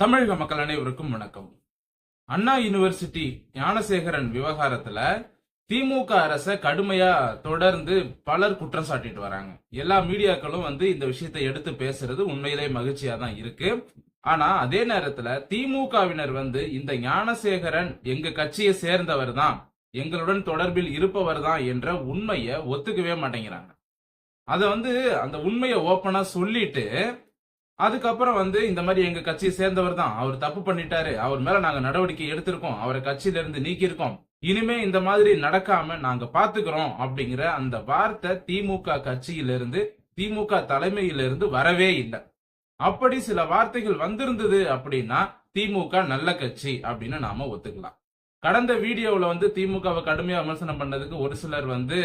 தமிழக மக்கள் அனைவருக்கும் வணக்கம். அண்ணா யூனிவர்சிட்டி ஞானசேகரன் விவகாரத்துல திமுக அரச கடுமையா தொடர்ந்து பலர் குற்றம் சாட்டிட்டு வராங்க. எல்லா மீடியாக்களும் வந்து இந்த விஷயத்தை எடுத்து பேசுறது உண்மையிலே மகிழ்ச்சியா தான் இருக்கு. ஆனா அதே நேரத்துல திமுகவினர் வந்து இந்த ஞானசேகரன் எங்க கட்சியை சேர்ந்தவர் தான் எங்களுடன் தொடர்பில் இருப்பவர் தான் என்ற உண்மையை ஒத்துக்கவே மாட்டேங்கிறாங்க. அத வந்து அந்த உண்மையை ஓப்பனா சொல்லிட்டு அதுக்கப்புறம் வந்து இந்த மாதிரி எங்க கட்சியை சேர்ந்தவர் தான். அவர் தப்பு பண்ணிட்டாரு. அவர் மேல நாங்க நடவடிக்கை எடுத்திருக்கோம். அவரை கட்சியில இருந்து நீக்கியிருக்கோம். இனிமே இந்த மாதிரி நடக்காம நாங்க பாத்துக்கிறோம் அப்படிங்கிற அந்த வார்த்தை திமுக கட்சியிலிருந்து திமுக தலைமையிலிருந்து வரவே இல்லை. அப்படி சில வார்த்தைகள் வந்திருந்தது அப்படின்னா திமுக நல்ல கட்சி அப்படின்னு நாம ஒத்துக்கலாம். கடந்த வீடியோவில் வந்து திமுகவை கடுமையா விமர்சனம் பண்ணதுக்கு ஒரு சிலர் வந்து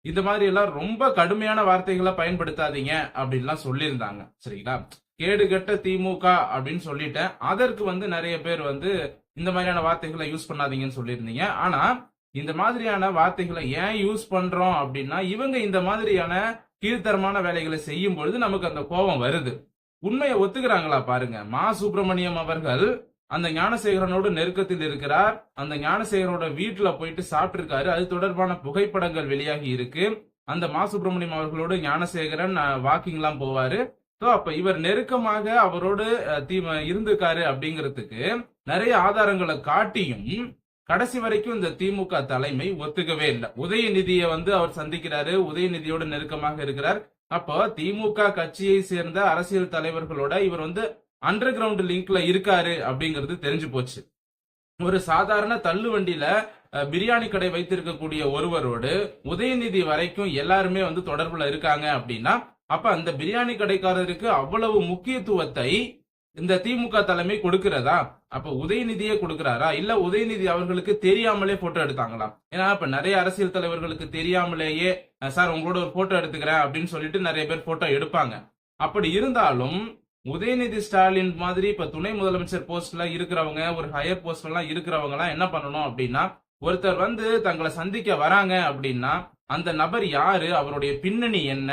இந்த மாதிரி எல்லாம் ரொம்ப கடுமையான வார்த்தைகளை பயன்படுத்தாதீங்க அப்படின்லாம் சொல்லியிருந்தாங்க. சரிங்களா? கேடுகட்ட திமுக அப்படின்னு சொல்லிட்டேன். அதற்கு வந்து நிறைய பேர் வந்து இந்த மாதிரியான வார்த்தைகளை யூஸ் பண்ணாதீங்கன்னு சொல்லியிருந்தீங்க. ஆனா இந்த மாதிரியான வார்த்தைகளை ஏன் யூஸ் பண்றோம் அப்படின்னா இவங்க இந்த மாதிரியான கீழ்த்தரமான வேலைகளை செய்யும் பொழுது நமக்கு அந்த கோபம் வருது. உண்மையை ஒத்துக்கிறாங்களா பாருங்க. மா. சுப்பிரமணியம் அவர்கள் அந்த ஞானசேகரனோடு நெருக்கத்தில் இருக்கிறார். அந்த ஞானசேகரனோட வீட்டுல போயிட்டு சாப்பிட்டிருக்காரு. அது தொடர்பான புகைப்படங்கள் வெளியாகி இருக்கு. அந்த மா. சுப்பிரமணியம் அவர்களோடு ஞானசேகரன் வாக்கிங்லாம் போவாரு. ஸோ அப்ப இவர் நெருக்கமாக அவரோடு அஹ், இருந்திருக்காரு அப்படிங்கிறதுக்கு நிறைய ஆதாரங்களை காட்டியும் கடைசி வரைக்கும் இந்த திமுக தலைமை ஒத்துக்கவே இல்லை. உதயநிதியை வந்து அவர் சந்திக்கிறாரு. உதயநிதியோடு நெருக்கமாக இருக்கிறார். அப்போ திமுக கட்சியை சேர்ந்த அரசியல் தலைவர்களோட இவர் வந்து அண்டர் கிரவுண்ட் லிங்க்ல இருக்காரு அப்படிங்கிறது தெரிஞ்சு போச்சு. ஒரு சாதாரண தள்ளு வண்டியில பிரியாணி கடை வைத்திருக்கக்கூடிய ஒருவரோடு உதயநிதி வரைக்கும் எல்லாருமே வந்து தொடர்புல இருக்காங்க அப்படின்னா அப்ப அந்த பிரியாணி கடைக்காரருக்கு அவ்வளவு முக்கியத்துவத்தை இந்த திமுக தலைமை கொடுக்கிறதா? அப்ப உதயநிதியே கொடுக்கிறாரா? இல்ல உதயநிதி அவர்களுக்கு தெரியாமலே போட்டோ எடுத்தாங்களா? ஏன்னா இப்ப நிறைய அரசியல் தலைவர்களுக்கு தெரியாமலேயே சார் உங்களோட ஒரு போட்டோ எடுத்துக்கிறேன் அப்படின்னு சொல்லிட்டு நிறைய பேர் போட்டோ எடுப்பாங்க. அப்படி இருந்தாலும் உதயநிதி ஸ்டாலின் மாதிரி இப்ப துணை முதலமைச்சர் போஸ்ட்ல இருக்கிறவங்க ஒரு ஹையர் போஸ்ட் எல்லாம் இருக்கிறவங்க எல்லாம் என்ன பண்ணணும் அப்படின்னா ஒருத்தர் வந்து தங்களை சந்திக்க வராங்க அப்படின்னா அந்த நபர் யாரு? அவருடைய பின்னணி என்ன?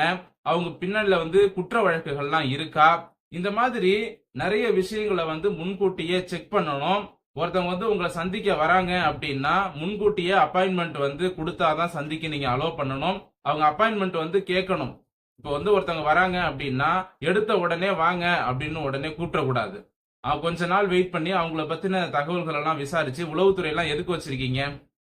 அவங்க பின்னணியில வந்து குற்ற வழக்குகள்லாம் இருக்கா? இந்த மாதிரி நிறைய விஷயங்களை வந்து முன்கூட்டியே செக் பண்ணணும். ஒருத்தவங்க வந்து உங்களை சந்திக்க வராங்க அப்படின்னா முன்கூட்டியே அப்பாயின்மெண்ட் வந்து கொடுத்தாதான் சந்திக்க நீங்க அலோவ் பண்ணணும். அவங்க அப்பாயின்மெண்ட் வந்து கேட்கணும். இப்போ வந்து ஒருத்தவங்க வராங்க அப்படின்னா எடுத்த உடனே வாங்க அப்படின்னு உடனே கூட்டக்கூடாது கொஞ்ச நாள் வெயிட் பண்ணி அவங்கள பத்தின தகவல்கள் எல்லாம் விசாரிச்சு உளவுத்துறை எல்லாம் எதுக்கு வச்சிருக்கீங்க?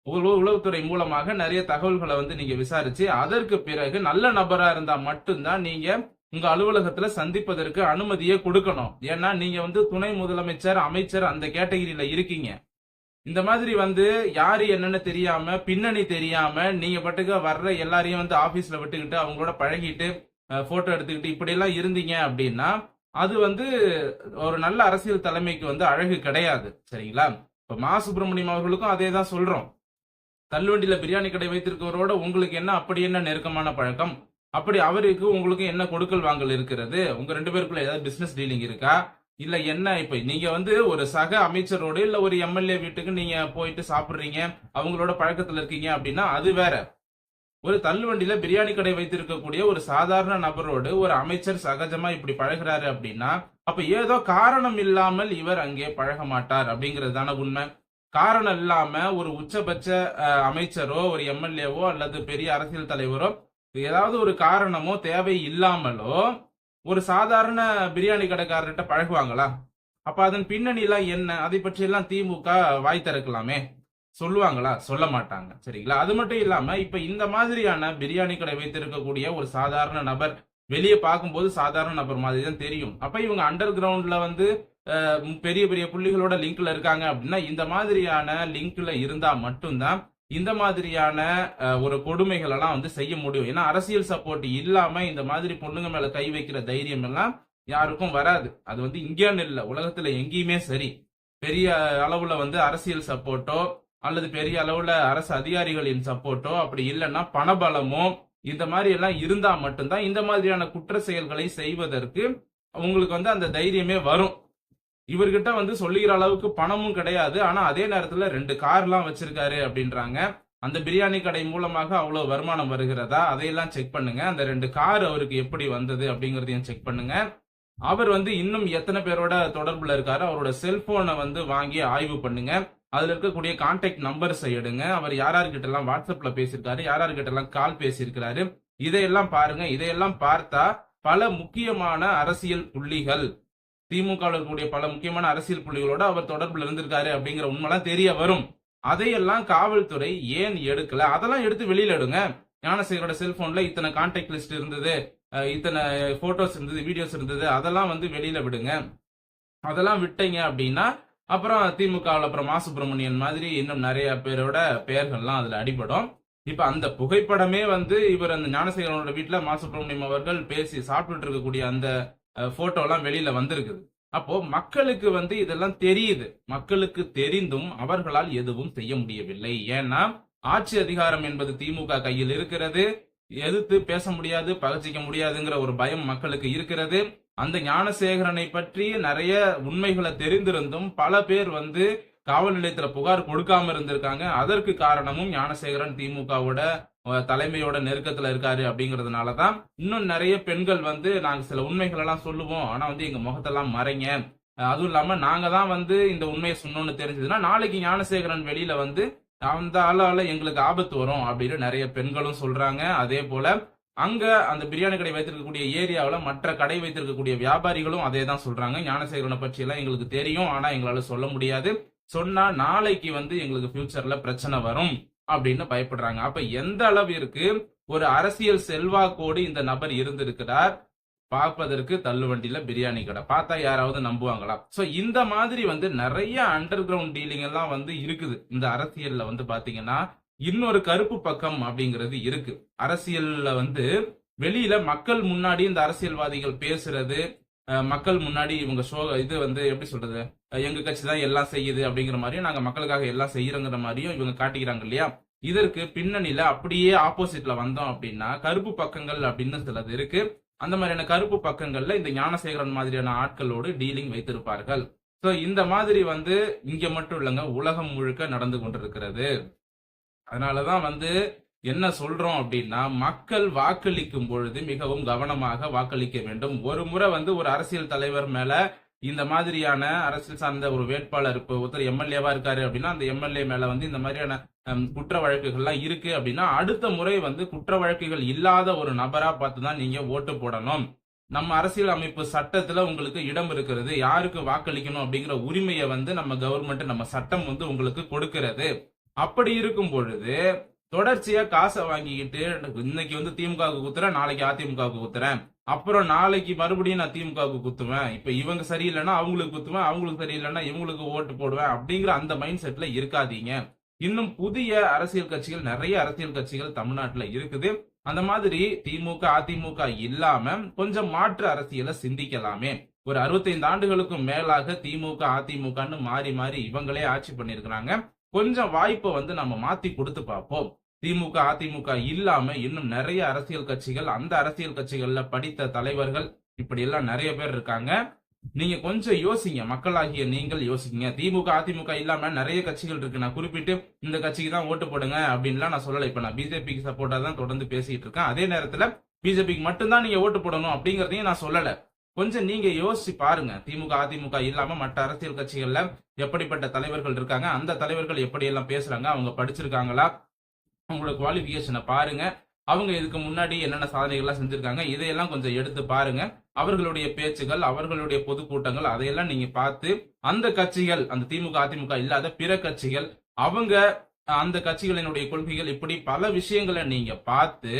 உளவுத்துறை மூலமாக நிறைய தகவல்களை வந்து நீங்க விசாரிச்சு அதற்கு பிறகு நல்ல நபரா இருந்தா மட்டும்தான் நீங்க உங்க அலுவலகத்துல சந்திப்பதற்கு அனுமதியை கொடுக்கணும். ஏன்னா நீங்க வந்து துணை முதலமைச்சர் அமைச்சர் அந்த கேட்டகிரியில இருக்கீங்க. இந்த மாதிரி வந்து யாரு என்னன்னு தெரியாம பின்னணி தெரியாம நீங்க பாட்டுக்கு வர்ற எல்லாரையும் வந்து ஆபீஸ்ல விட்டுக்கிட்டு அவங்களோட பழகிட்டு போட்டோ எடுத்துக்கிட்டு இப்படி எல்லாம் இருந்தீங்க அப்படின்னா அது வந்து ஒரு நல்ல அரசியல் தலைமைக்கு வந்து அழகு கிடையாது. சரிங்களா? இப்ப மா. சுப்பிரமணியம் அவர்களுக்கும் அதே தான் சொல்றோம். தள்ளுவண்டியில பிரியாணி கடை வைத்திருக்கிறவரோட உங்களுக்கு என்ன அப்படி என்ன நெருக்கமான பழக்கம்? அப்படி அவருக்கு உங்களுக்கு என்ன கொடுக்கல் வாங்கல் இருக்கிறது? உங்க ரெண்டு பேருக்குள்ள ஏதாவது பிசினஸ் டீலிங் இருக்கா? இல்ல என்ன இப்ப நீங்க வந்து ஒரு சக அமைச்சரோட இல்ல ஒரு எம்எல்ஏ வீட்டுக்கு நீங்க போயிட்டு சாப்பிடுறீங்க அவங்களோட பழக்கத்துல இருக்கீங்க அப்படின்னா அது வேற. ஒரு தள்ளுவண்டியில பிரியாணி கடை வைத்திருக்கக்கூடிய ஒரு சாதாரண நபரோடு ஒரு அமைச்சர் சகஜமா இப்படி பழகுறாரு அப்படின்னா அப்ப ஏதோ காரணம் இல்லாமல் இவர் அங்கே பழக மாட்டார் அப்படிங்கிறது தானே உண்மை? காரணம் இல்லாம ஒரு உச்சபட்ச அமைச்சரோ ஒரு எம்எல்ஏவோ அல்லது பெரிய அரசியல் தலைவரோ ஏதாவது ஒரு காரணமோ தேவை இல்லாமலோ ஒரு சாதாரண பிரியாணி கடைக்காரர்கிட்ட பழகுவாங்களா? அப்ப அதன் பின்னணி எல்லாம் என்ன? அதை பற்றி எல்லாம் திமுக வாய் திறக்கலாமே. சொல்லுவாங்களா? சொல்ல மாட்டாங்க. சரிங்களா? அது மட்டும் இல்லாம இப்ப இந்த மாதிரியான பிரியாணி கடை வைத்திருக்கக்கூடிய ஒரு சாதாரண நபர் வெளியே பார்க்கும்போது சாதாரண நபர் மாதிரி தான் தெரியும். அப்ப இவங்க அண்டர் கிரவுண்ட்ல வந்து பெரிய பெரிய புள்ளிகளோட லிங்க்ல இருக்காங்க அப்படின்னா இந்த மாதிரியான லிங்க்ல இருந்தா மட்டும்தான் இந்த மாதிரியான ஒரு கொடுமைகள் எல்லாம் வந்து செய்ய முடியும். ஏன்னா அரசியல் சப்போர்ட் இல்லாம இந்த மாதிரி பொண்ணுங்க மேல கை வைக்கிற தைரியம் எல்லாம் யாருக்கும் வராது. அது வந்து இங்கேன்னு இல்லை உலகத்துல எங்கேயுமே சரி. பெரிய அளவுல வந்து அரசியல் சப்போர்ட்டோ அல்லது பெரிய அளவுல அரசு அதிகாரிகளின் சப்போர்ட்டோ அப்படி இல்லைன்னா பணபலமோ இந்த மாதிரி எல்லாம் இருந்தா மட்டும்தான் இந்த மாதிரியான குற்ற செயல்களை செய்வதற்கு உங்களுக்கு வந்து அந்த தைரியமே வரும். இவர்கிட்ட வந்து சொல்லுகிற அளவுக்கு பணமும் கிடையாது. ஆனா அதே நேரத்துல ரெண்டு கார்லாம் வச்சிருக்காரு அப்படின்றாங்க. அந்த பிரியாணி கடை மூலமாக அவ்வளவு வருமானம் வருகிறதா? அதையெல்லாம் செக் பண்ணுங்க. அந்த ரெண்டு கார் அவருக்கு எப்படி வந்தது அப்படிங்கறதையும் செக் பண்ணுங்க. அவர் வந்து இன்னும் எத்தனை பேரோட தொடர்புல இருக்காரு? அவரோட செல்போனை வந்து வாங்கி ஆய்வு பண்ணுங்க. அதுல இருக்கக்கூடிய கான்டாக்ட் நம்பர்ஸை எடுங்க. அவர் யார் எல்லாம் வாட்ஸ்அப்ல பேசியிருக்காரு? யார் எல்லாம் கால் பேசியிருக்கிறாரு? இதையெல்லாம் பாருங்க. இதையெல்லாம் பார்த்தா பல முக்கியமான அரசியல் புள்ளிகள் திமுகவில் இருக்கக்கூடிய பல முக்கியமான அரசியல் புள்ளிகளோட அவர் தொடர்பில் இருந்திருக்காரு அப்படிங்கிற உண்மைலாம் தெரிய வரும். அதையெல்லாம் காவல்துறை ஏன் எடுக்கல? அதெல்லாம் எடுத்து வெளியில எடுங்க. ஞானசேகரோட செல்போன்ல இத்தனை கான்டாக்ட் லிஸ்ட் இருந்தது இத்தனை போட்டோஸ் இருந்தது வீடியோஸ் இருந்தது அதெல்லாம் வந்து வெளியில விடுங்க. அதெல்லாம் விட்டீங்க அப்படின்னா அப்புறம் திமுகவில் அப்புறம் மா சுப்பிரமணியன் மாதிரி இன்னும் நிறைய பேரோட பெயர்கள்லாம் அதுல அடிபடும். இப்ப அந்த புகைப்படமே வந்து இவர் அந்த ஞானசேகரனோட வீட்டுல மா சுப்பிரமணியம் அவர்கள் பேசி சாப்பிட்டுட்டு இருக்கக்கூடிய அந்த போட்டோலாம் வெளியில வந்திருக்குது அப்போ மக்களுக்கு வந்து இதெல்லாம் தெரியுது. மக்களுக்கு தெரிந்தும் அவர்களால் எதுவும் செய்ய முடியவில்லை. ஏன்னா ஆட்சி அதிகாரம் என்பது திமுக கையில் இருக்கிறது. எதிர்த்து பேச முடியாது பகச்சிக்க முடியாதுங்கிற ஒரு பயம் மக்களுக்கு இருக்கிறது. அந்த ஞானசேகரனை பற்றி நிறைய உண்மைகளை தெரிந்திருந்தும் பல பேர் வந்து காவல் நிலையத்துல புகார் கொடுக்காம இருந்திருக்காங்க. அதற்கு காரணமும் ஞானசேகரன் திமுகவோட தலைமையோட நெருக்கத்துல இருக்காரு அப்படிங்கறதுனாலதான் இன்னும் நிறைய பெண்கள் வந்து நாங்க சில உண்மைகள் எல்லாம் சொல்லுவோம். ஆனா வந்து எங்க முகத்தெல்லாம் மறைங்க. அதுவும் இல்லாம நாங்க தான் வந்து இந்த உண்மையை சொன்னோம்னு தெரிஞ்சதுன்னா நாளைக்கு ஞானசேகரன் வெளியில வந்து அந்த ஆளால எங்களுக்கு ஆபத்து வரும் அப்படின்னு நிறைய பெண்களும் சொல்றாங்க. அதே போல அங்க அந்த பிரியாணி கடை வைத்திருக்கக்கூடிய ஏரியாவில் மற்ற கடை வைத்திருக்கக்கூடிய வியாபாரிகளும் அதே தான் சொல்றாங்க. ஞானசேகரனை பற்றி எல்லாம் எங்களுக்கு தெரியும். ஆனா எங்களால சொல்ல முடியாது. சொன்னா நாளைக்கு வந்து எங்களுக்கு ஃபியூச்சர்ல பிரச்சனை வரும். அப்படின்னு பயப்படுறாங்க. அப்ப எந்த அளவிற்கு ஒரு அரசியல் செல்வாக்கோடு இந்த நபர் இருந்திருக்கிறார். பார்ப்பதற்கு தள்ளுவண்டியில பிரியாணி கடை. பார்த்தா யாராவது நம்புவாங்களா? சோ இந்த மாதிரி வந்து நிறைய அண்டர் கிரவுண்ட் டீலிங் எல்லாம் வந்து இருக்குது. இந்த அரசியல்ல வந்து பாத்தீங்கன்னா இன்னொரு கருப்பு பக்கம் அப்படிங்கிறது இருக்கு. அரசியல்ல வந்து வெளியில மக்கள் முன்னாடி இந்த அரசியல்வாதிகள் பேசுறது மக்கள் முன்னாடி இவங்க ஷோ இது வந்து எப்படி சொல்றது? எங்க கட்சி தான் எல்லாம் செய்யுது அப்படிங்கிற மாதிரியும் நாங்க மக்களுக்காக எல்லாம் செய்யறோங்கிற மாதிரியும் இவங்க காட்டிக்கிறாங்க இல்லையா? இதற்கு பின்னணியில அப்படியே ஆப்போசிட்ல வந்தோம் அப்படின்னா கருப்பு பக்கங்கள் அப்படின்னு சிலது இருக்கு. அந்த மாதிரியான கருப்பு பக்கங்கள்ல இந்த ஞானசேகரன் மாதிரியான ஆட்களோடு டீலிங் வைத்திருப்பார்கள். சோ இந்த மாதிரி வந்து இங்க மட்டும் இல்லைங்க உலகம் முழுக்க நடந்து கொண்டிருக்கிறது. அதனாலதான் வந்து என்ன சொல்றோம் அப்படின்னா மக்கள் வாக்களிக்கும் பொழுது மிகவும் கவனமாக வாக்களிக்க வேண்டும். ஒரு முறை வந்து ஒரு அரசியல் தலைவர் மேல இந்த மாதிரியான அரசியல் சார்ந்த ஒரு வேட்பாளர் இப்போ ஒருத்தர் எம்எல்ஏவா இருக்காரு அப்படின்னா அந்த எம்எல்ஏ மேல வந்து இந்த மாதிரியான குற்ற வழக்குகள்லாம் இருக்கு அப்படின்னா அடுத்த முறை வந்து குற்ற வழக்குகள் இல்லாத ஒரு நபரா பார்த்து தான் நீங்க ஓட்டு போடணும். நம்ம அரசியல் அமைப்பு சட்டத்துல உங்களுக்கு இடம் இருக்கிறது. யாருக்கு வாக்களிக்கணும் அப்படிங்கிற உரிமையை வந்து நம்ம கவர்மெண்ட் நம்ம சட்டம் வந்து உங்களுக்கு கொடுக்கிறது. அப்படி இருக்கும் பொழுது தொடர்ச்சியா காசை வாங்கிக்கிட்டு இன்னைக்கு வந்து திமுகவுக்கு குத்துறேன் நாளைக்கு அதிமுகவுக்கு குத்துறேன். அப்புறம் நாளைக்கு மறுபடியும் நான் திமுகவுக்கு குத்துவேன். இப்ப இவங்க சரியில்லைன்னா அவங்களுக்கு குத்துவேன் அவங்களுக்கு சரியில்லைன்னா இவங்களுக்கு ஓட்டு போடுவேன் அப்படிங்கிற அந்த மைண்ட் செட்ல இருக்காதீங்க. இன்னும் புதிய அரசியல் கட்சிகள் நிறைய அரசியல் கட்சிகள் தமிழ்நாட்டுல இருக்குது. அந்த மாதிரி திமுக அதிமுக இல்லாம கொஞ்சம் மாற்று அரசியலை சிந்திக்கலாமே. ஒரு 65 ஆண்டுகளுக்கும் மேலாக திமுக அதிமுகன்னு மாறி மாறி இவங்களே ஆட்சி பண்ணிருக்கிறாங்க கொஞ்சம் வாய்ப்பை வந்து நம்ம மாத்தி கொடுத்து பார்ப்போம். திமுக அதிமுக இல்லாம இன்னும் நிறைய அரசியல் கட்சிகள் அந்த அரசியல் கட்சிகள்ல படித்த தலைவர்கள் இப்படி எல்லாம் நிறைய பேர் இருக்காங்க. நீங்க கொஞ்சம் யோசிங்க மக்களாகிய நீங்கள் யோசிங்க. திமுக அதிமுக இல்லாம நிறைய கட்சிகள் இருக்கு. நான் குறிப்பிட்டு இந்த கட்சிக்கு தான் ஓட்டு போடுங்க அப்படின்லாம் நான் சொல்லலை. இப்ப நான் பிஜேபிக்கு சப்போர்ட்டா தான் தொடர்ந்து பேசிட்டு இருக்கேன். அதே நேரத்துல பிஜேபிக்கு மட்டும்தான் நீங்க ஓட்டு போடணும் அப்படிங்கறதையும் நான் சொல்லல. கொஞ்சம் நீங்க யோசிச்சு பாருங்க. திமுக அதிமுக இல்லாம மற்ற அரசியல் கட்சிகள்ல எப்படிப்பட்ட தலைவர்கள் இருக்காங்க அந்த தலைவர்கள் எப்படி எல்லாம் பேசுறாங்க அவங்க படிச்சிருக்காங்களா அவங்களோட குவாலிஃபிகேஷனை பாருங்க. அவங்க இதுக்கு முன்னாடி என்னென்ன சாதனைகள்லாம் செஞ்சிருக்காங்க இதையெல்லாம் கொஞ்சம் எடுத்து பாருங்க. அவர்களுடைய பேச்சுகள் அவர்களுடைய பொதுக்கூட்டங்கள் அதையெல்லாம் நீங்க பார்த்து அந்த கட்சிகள் அந்த திமுக அதிமுக இல்லாத பிற கட்சிகள் அவங்க அந்த கட்சிகளினுடைய கொள்கைகள் இப்படி பல விஷயங்களை நீங்க பார்த்து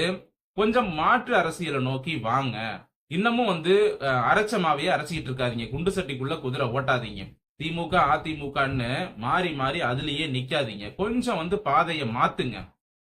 கொஞ்சம் மாற்று அரசியலை நோக்கி வாங்க. இன்னமும் வந்து அஹ், அரைச்சிக்கிட்டு இருக்காதீங்க. குண்டு சட்டிக்குள்ள குதிரை ஓட்டாதீங்க. திமுக அதிமுகன்னு மாறி மாறி அதுலயே நிக்காதீங்க. கொஞ்சம் வந்து பாதையை மாத்துங்க.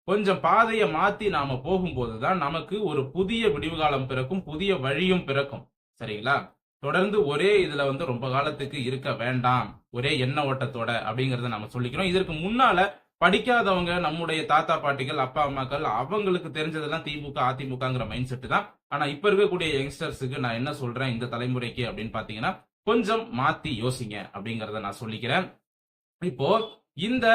கொஞ்சம் பாதையை மாத்தி நாம போகும்போதுதான் நமக்கு ஒரு புதிய விடிவுகாலம் பிறக்கும் புதிய வழியும் பிறக்கும். சரிங்களா? தொடர்ந்து ஒரே இதுல வந்து ரொம்ப காலத்துக்கு இருக்க வேண்டாம். ஒரே எண்ண ஓட்டத்தோட அப்படிங்கறத நம்ம சொல்லிக்கிறோம். இதற்கு முன்னால படிக்காதவங்க நம்முடைய தாத்தா பாட்டிகள் அப்பா அம்மாக்கள் அவங்களுக்கு தெரிஞ்சதெல்லாம் திமுக அதிமுகங்கிற மைண்ட் செட் தான். ஆனா இப்ப இருக்கக்கூடிய யங்ஸ்டர்ஸுக்கு நான் என்ன சொல்றேன் இந்த தலைமுறைக்கு அப்படின்னு பாத்தீங்கன்னா கொஞ்சம் மாத்தி யோசிங்க அப்படிங்கறத நான் சொல்லிக்கிறேன். இப்போ இந்த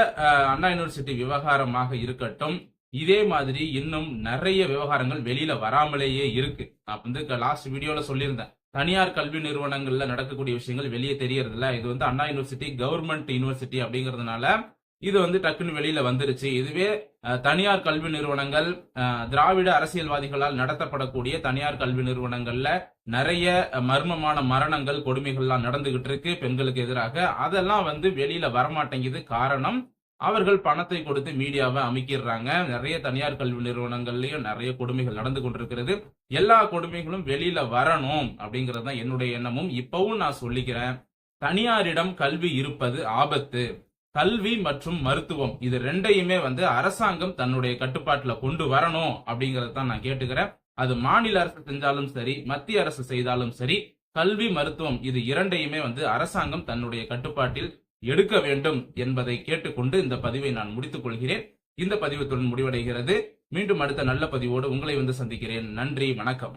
அண்ணா யூனிவர்சிட்டி விவகாரமாக இருக்கட்டும் இதே மாதிரி இன்னும் நிறைய விவகாரங்கள் வெளியில வராமலேயே இருக்கு. நான் வந்து லாஸ்ட் வீடியோல சொல்லியிருந்தேன். தனியார் கல்வி நிறுவனங்கள்ல நடக்கக்கூடிய விஷயங்கள் வெளியே தெரியறதில்ல. இது வந்து அண்ணா யூனிவர்சிட்டி கவர்மெண்ட் யூனிவர்சிட்டி அப்படிங்கறதுனால இது வந்து டக்குன்னு வெளியில வந்துருச்சு. இதுவே தனியார் கல்வி நிறுவனங்கள் திராவிட அரசியல்வாதிகளால் நடத்தப்படக்கூடிய தனியார் கல்வி நிறுவனங்கள்ல நிறைய மர்மமான மரணங்கள் கொடுமைகள்லாம் நடந்துகிட்டு இருக்கு பெண்களுக்கு எதிராக. அதெல்லாம் வந்து வெளியில வரமாட்டேங்குது காரணம் அவர்கள் பணத்தை கொடுத்து மீடியாவை அமைக்கிறாங்க. நிறைய தனியார் கல்வி நிறுவனங்கள்லயும் நிறைய கொடுமைகள் நடந்து கொண்டிருக்கிறது. எல்லா கொடுமைகளும் வெளியில வரணும் அப்படிங்கிறது தான் என்னுடைய எண்ணமும். இப்பவும் நான் சொல்லிக்கிறேன் தனியாரிடம் கல்வி இருப்பது ஆபத்து. கல்வி மற்றும் மருத்துவம் இது ரெண்டையுமே வந்து அரசாங்கம் தன்னுடைய கட்டுப்பாட்டுல கொண்டு வரணும் அப்படிங்கறத தான் நான் கேட்டுக்கிறேன். அது மாநில அரசு செஞ்சாலும் சரி மத்திய அரசு செய்தாலும் சரி கல்வி மருத்துவம் இது இரண்டையுமே வந்து அரசாங்கம் தன்னுடைய கட்டுப்பாட்டில் எடுக்க வேண்டும் என்பதை கேட்டுக்கொண்டு இந்த பதிவை நான் முடித்துக் கொள்கிறேன். இந்த பதிவுத்துடன் முடிவடைகிறது. மீண்டும் அடுத்த நல்ல பதிவோடு உங்களை வந்து சந்திக்கிறேன். நன்றி வணக்கம்.